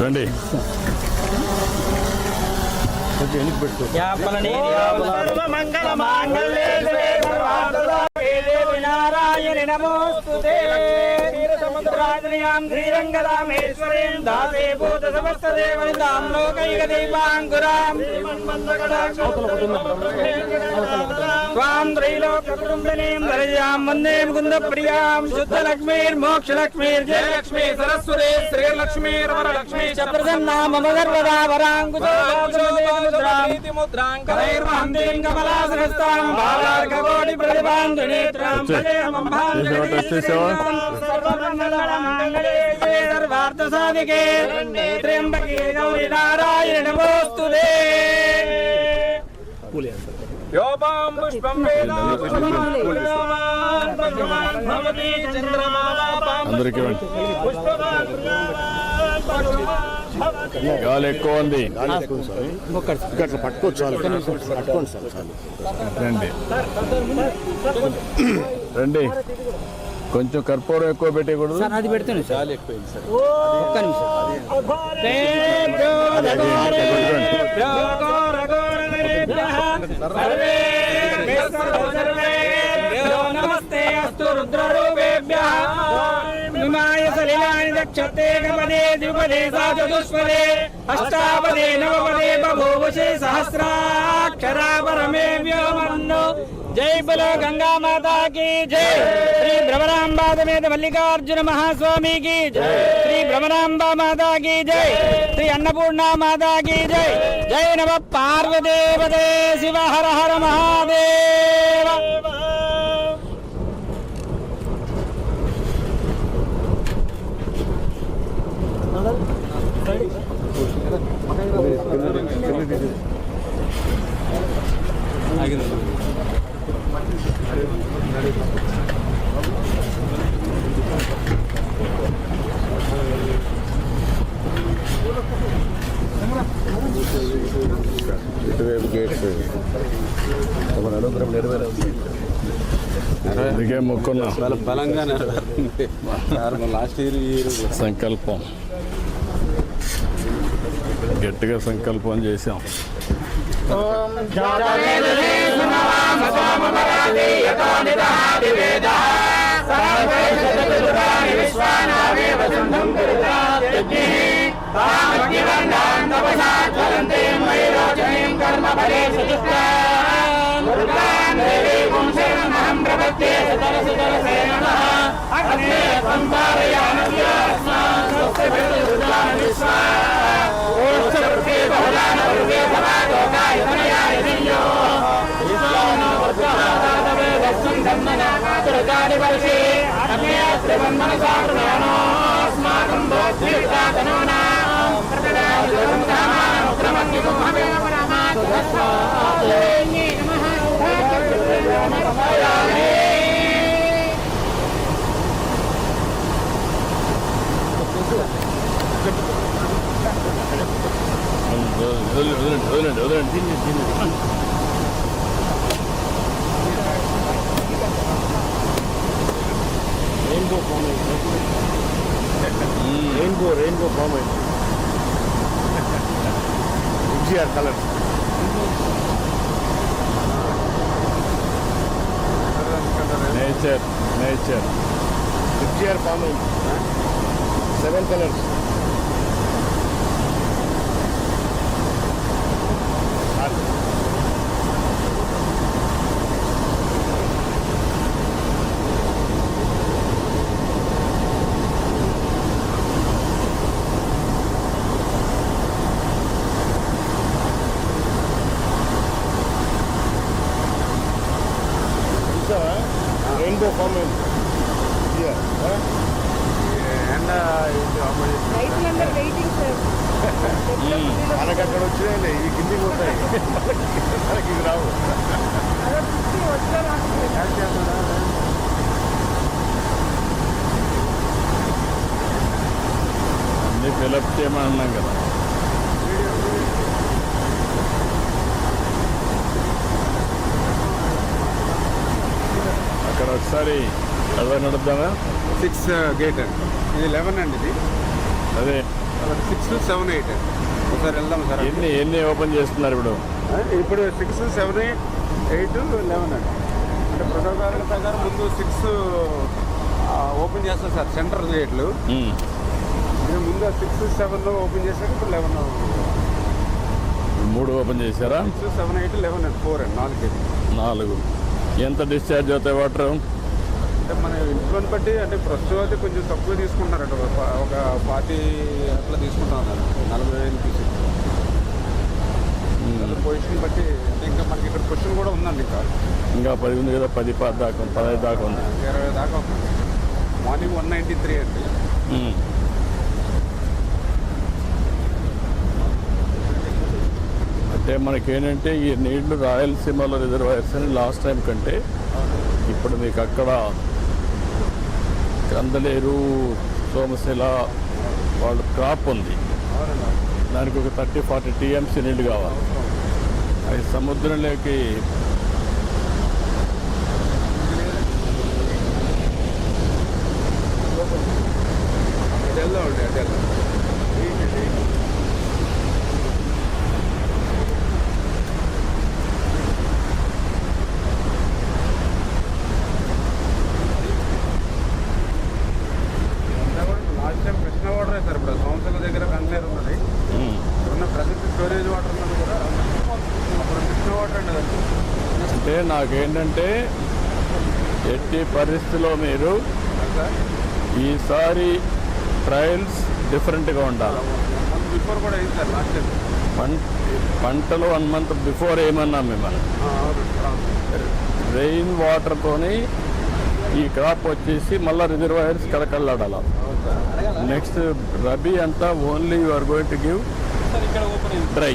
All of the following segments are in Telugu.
రండి నారాయణి నమోస్తుతే. క్షీరసముద్రాద్రియాం శ్రీరంగరామేశ్వరీం దాసే భూత సమస్త దేవనితాం లోకైక దీపాంకురాం త్వాం త్రైలోక్యకుటుంబినీం వరజాం వందే ముకుంద ప్రియాం శుద్ధలక్ష్మీర్మోక్షలక్ష్మీర్జయలక్ష్మీ సరస్వతే శ్రీలక్ష్మీర్వరలక్ష్మీ చ ప్రసన్నా మమ సర్వదా వరాంకుశోద్రాంకరైర్మహంతీం కమలాసనస్తాం బాలార్కకోటి ప్రతిభాంతునేత్రాం భజేహమం చేసావా? టెస్ట్ చేసావా? సర్వమంగళమంగళే శివే గాలి ఎక్కువ ఉంది. పట్టుకోవచ్చు చాలు. పట్టుకోండి సార్ చాలు. రండి. రండి. కొంచెం కర్పూరం ఎక్కువ పెట్టకూడదు. అది పెడుతున్నాను సార్. ఒక్క నిమిషం. నమస్తే అస్తు రుద్రరూప. सलिलानि दक्षते कपदे द्विपदे सा चतुष्पदे अष्टापदे नवपदे बभूवशे सहस्राक्षरा परमे व्योमन्नो जय बोलो गंगा माता की जय श्री भ्रमरांबा समेत मल्लिकार्जुन महास्वामी की जय श्री भ्रमरांबा माता की जय श्री अन्नपूर्णा माता की जय जय नम पार्वदेवदे शिव हर हर महादेव ఇటువైపు గేట్స్ మన అనుగ్రహం బలంగా నెరవేరుతుంది లాస్ట్ ఇయర్. సంకల్పం. గట్టిగా సంకల్పం చేశాం. వదలండి öyle öyle öyle öyle dinle dinle. Rainbow palmayı. Rainbow, rainbow palmayı. Ciğer kalır. Nature, nature. Ciğer palmayı. Seven colors. రైతులందరూ వెయిటింగ్ సార్ మనకి అక్కడ వచ్చినాయి ఈ కిందికి పోతాయి. మనకి ఇది రావు. అన్ని ఫిలప్ చేయమన్నాం కదా. అక్కడ ఒకసారి అదే నడుద్దామా సిక్స్ గేట్ అండి ఇది లెవెన్ అండి ఇది. అదే. సిక్స్ సెవెన్ ఎయిట్ ఒకసారి వెళ్దాం సార్. ఎన్ని ఎన్ని ఓపెన్ చేస్తున్నారు ఇప్పుడు? ఇప్పుడు సిక్స్ సెవెన్ ఎయిట్ లెవెన్ అండి అంటే ప్రోటోకాల్ ప్రకారం ముందు సిక్స్ ఓపెన్ చేస్తారు సార్ సెంటర్ గేట్లు. ఇది ముందు సిక్స్ సెవెన్ ఓపెన్ చేశాక ఇప్పుడు లెవెన్ మూడు ఓపెన్ చేశారా? సిక్స్ సెవెన్ ఎయిట్ లెవెన్ అండి ఫోర్ అండి నాలుగు. నాలుగు. ఎంత డిశ్చార్జ్ అవుతాయి వాటర్ అంటే మన ఇంట్లోని బట్టి అంటే ప్రస్తుతం అయితే కొంచెం తక్కువ తీసుకుంటున్నారంట. ఒక ఫార్టీ అట్లా తీసుకుంటా ఉన్నారు నలభై వేలు తీసి. పొజిషన్ బట్టి అంటే ఇంకా మనకి ఇక్కడ క్వశ్చన్ కూడా ఉందండి ఇంకా. ఇంకా పది ఉంది కదా పది పది దాకా ఉంది, పదహైదు దాకా ఉంది. ఇరవై దాకా ఉంది. మార్నింగ్ వన్ నైంటీ త్రీ అండి. అంటే మనకేంటంటే ఈ నీళ్ళు రాయలసీమలో రిజర్వాయర్స్ అని లాస్ట్ టైం కంటే ఇప్పుడు మీకు అక్కడ కందలేరు సోమశిల వాళ్ళ క్రాప్ ఉంది. దానికి ఒక థర్టీ ఫార్టీ టీఎంసీ నీళ్ళు కావాలి. అవి సముద్రంలోకి అటు వెళ్దాం last time Krishna water sir ఇప్పుడు సంవత్సరాల దగ్గర కంగ్లేరు ఉన్నది ఉమ్, ఉన్న ప్రజెంట్ స్టోరేజ్ వాటర్ ఉన్నది కూడా అప్పుడు కృష్ణ వాటర్ అండి అది అంటే నాకేంటంటే ఎట్టి పరిస్థితిలో మీరు సార్ ఈసారి ట్రయల్స్ డిఫరెంట్గా ఉండాలి. పంటలు వన్ మంత్ బిఫోర్ ఏమన్నాం మిమ్మల్ని. రెయిన్ వాటర్తోని ఈ క్రాప్ వచ్చేసి మళ్ళీ రిజర్వాయర్స్ కలకల్లాడాల నెక్స్ట్ రబీ అంతా only you are going to give dry.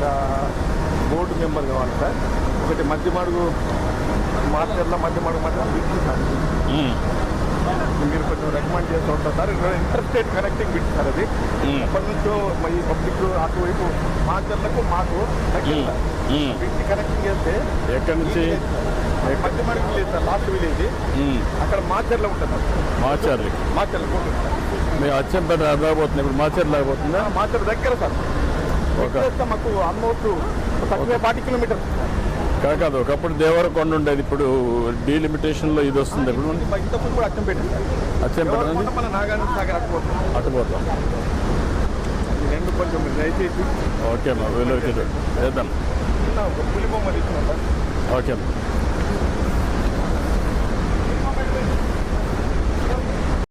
ఒక బోర్డు మెంబర్ కావాలి సార్. ఒకటి మధ్య మడుగు మార్చర్ల మధ్య మడుగు మధ్య సార్. మీరు కొంచెం రికమెండ్ చేస్తూ ఉంటారు sir. Inter state connecting bit sir అది. అప్పటి నుంచో ఈ పబ్లిక్ అటువైపు మార్చర్లకు మాకు. బిట్ కనెక్టింగ్ చేస్తే ఎక్కడి నుంచి? మధ్య మడుగు విలేజ్ సార్ లాస్ట్ విలేజ్ అక్కడ మార్చర్లో ఉంటుంది మాచర్లి. మార్చర్ల కోట సార్. మీ అచ్చంపేట రాబోతుంది ఇప్పుడు మాచర్లు రాబోతుందా మార్చర్ దగ్గర సార్. మాకు తక్కువ కిలోమీటర్స్ కాదు ఒకప్పుడు దేవరకొండ ఉండేది. ఇప్పుడు డీలిమిటేషన్లో ఇది వస్తుంది. ఇప్పుడు ఇంతకుముందు కూడా అచ్చంపేట నాగార్జున సాగర్ అట్టుకోవచ్చు అటు పోతాం ఈ రెండు కొంచెం దయచేసి ఓకే అమ్మా చేద్దాం తీసుకున్నాం ఓకే అమ్మా